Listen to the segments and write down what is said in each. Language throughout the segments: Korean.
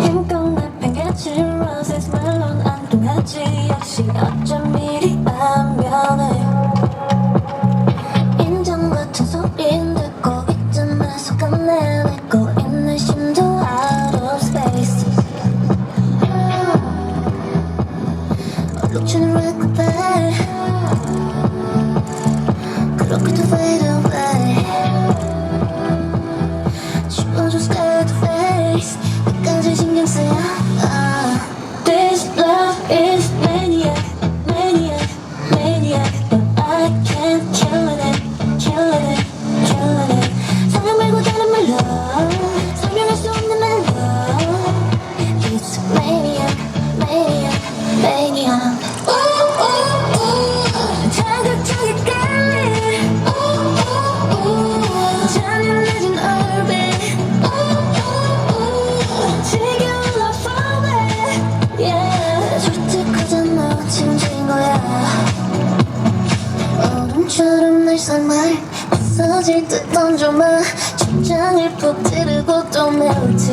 힘껏 내팽개친 roses 말론 안 통하지 역시 어쩜 verrückt. 날 삼아 부서질 듯 던져마 심장을 푹 찌르고 또 메우지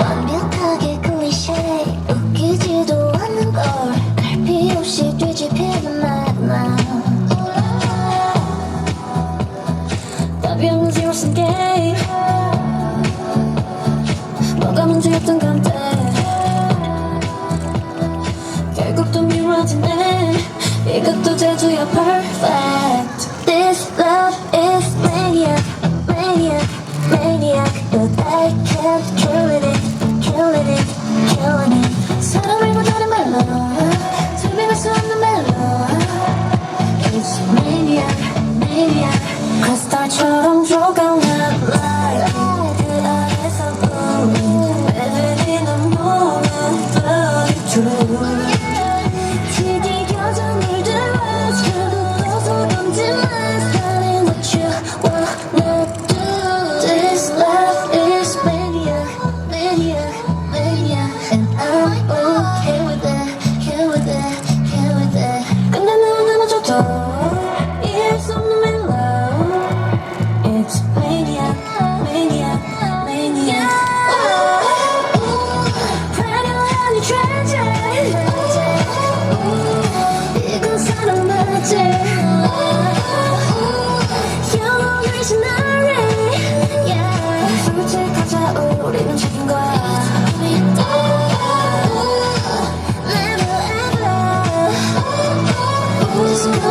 완벽하게 클리셰 웃기지도 않는 걸 갈피 없이 뒤집히는 나나. 답이 없는 sum game 뭐가 문제였던 건데. 결국 또 미워지네 perfect. This love is maniac, maniac, maniac. But I can't killing it, killing it, killing it. 사랑을 못하는 말로 설명할 수 없는 It's maniac, maniac. 크리스탈처럼 조각나 like I'm moving, but it's true Christmas.